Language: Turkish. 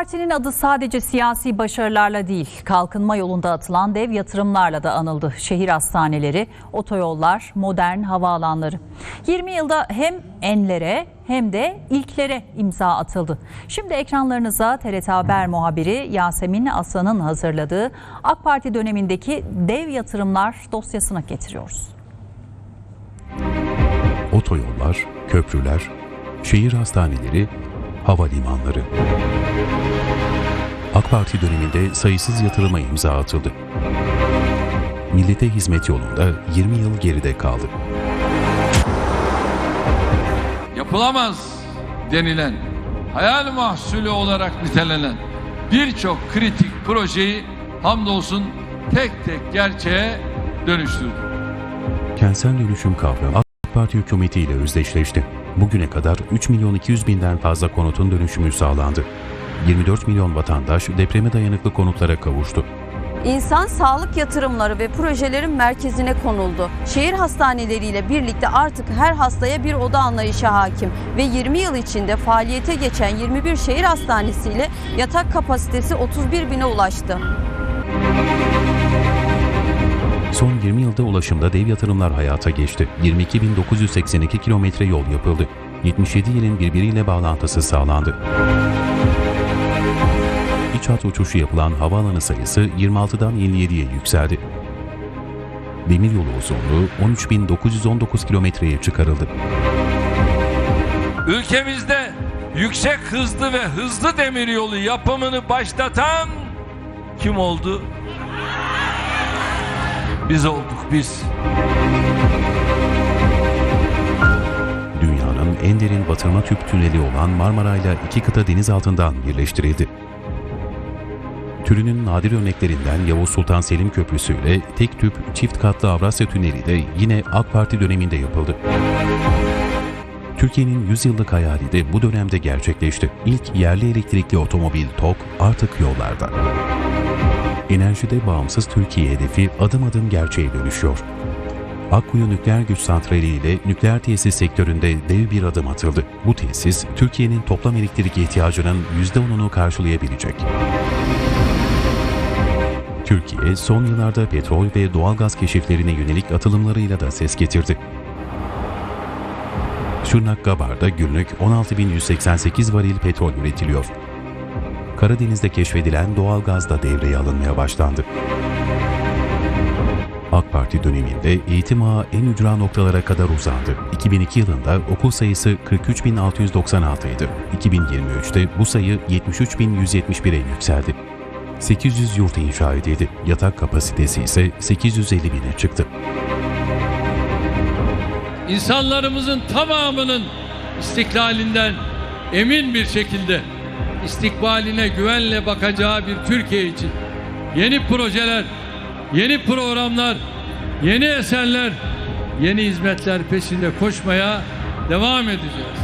Parti'nin adı sadece siyasi başarılarla değil, kalkınma yolunda atılan dev yatırımlarla da anıldı. Şehir hastaneleri, otoyollar, modern havaalanları. 20 yılda hem enlere hem de ilklere imza atıldı. Şimdi ekranlarınıza TRT Haber muhabiri Yasemin Aslan'ın hazırladığı AK Parti dönemindeki dev yatırımlar dosyasını getiriyoruz. otoyollar, köprüler, şehir hastaneleri, havalimanları. AK Parti döneminde sayısız yatırıma imza atıldı. Millete hizmet yolunda 20 yıl geride kaldı. yapılamaz denilen, hayal mahsulü olarak nitelenen birçok kritik projeyi hamdolsun tek tek gerçeğe dönüştürdü. Kentsel dönüşüm kavramı AK Parti hükümetiyle özdeşleşti. Bugüne kadar 3 milyon 200 binden fazla konutun dönüşümü sağlandı. 24 milyon vatandaş depreme dayanıklı konutlara kavuştu. İnsan sağlık yatırımları ve projelerin merkezine konuldu. Şehir hastaneleriyle birlikte artık her hastaya bir oda anlayışı hakim ve 20 yıl içinde faaliyete geçen 21 şehir hastanesiyle yatak kapasitesi 31 bine ulaştı. Son 20 yılda ulaşımda dev yatırımlar hayata geçti. 22.982 kilometre yol yapıldı. 77 ilin birbiriyle bağlantısı sağlandı. İç hat uçuşu yapılan havaalanı sayısı 26'dan 57'ye yükseldi. Demiryolu uzunluğu 13.919 kilometreye çıkarıldı. Ülkemizde yüksek hızlı ve hızlı demiryolu yapımını başlatan kim oldu? Biz olduk biz. Dünyanın en derin batırma tüp tüneli olan Marmara ile iki kıta deniz altından birleştirildi. Türünün nadir örneklerinden Yavuz Sultan Selim Köprüsü ile tek tüp çift katlı Avrasya Tüneli de yine AK Parti döneminde yapıldı. Türkiye'nin 100 yıllık hayali de bu dönemde gerçekleşti. İlk yerli elektrikli otomobil TOK artık yollarda. Enerjide bağımsız Türkiye hedefi adım adım gerçeğe dönüşüyor. Akkuyu Nükleer Güç Santrali ile nükleer tesis sektöründe dev bir adım atıldı. Bu tesis, Türkiye'nin toplam elektrik ihtiyacının %10'unu karşılayabilecek. Türkiye, son yıllarda petrol ve doğalgaz keşiflerine yönelik atılımlarıyla da ses getirdi. Şırnak Gabar'da günlük 16.188 varil petrol üretiliyor. Karadeniz'de keşfedilen doğalgaz da devreye alınmaya başlandı. AK Parti döneminde eğitim ağı en ücra noktalara kadar uzandı. 2002 yılında okul sayısı 43.696 idi. 2023'te bu sayı 73.171'e yükseldi. 800 yurt inşa edildi. Yatak kapasitesi ise 850 bine çıktı. İnsanlarımızın tamamının istiklalinden emin bir şekilde istikbaline güvenle bakacağı bir Türkiye için yeni projeler, yeni programlar, yeni eserler, yeni hizmetler peşinde koşmaya devam edeceğiz.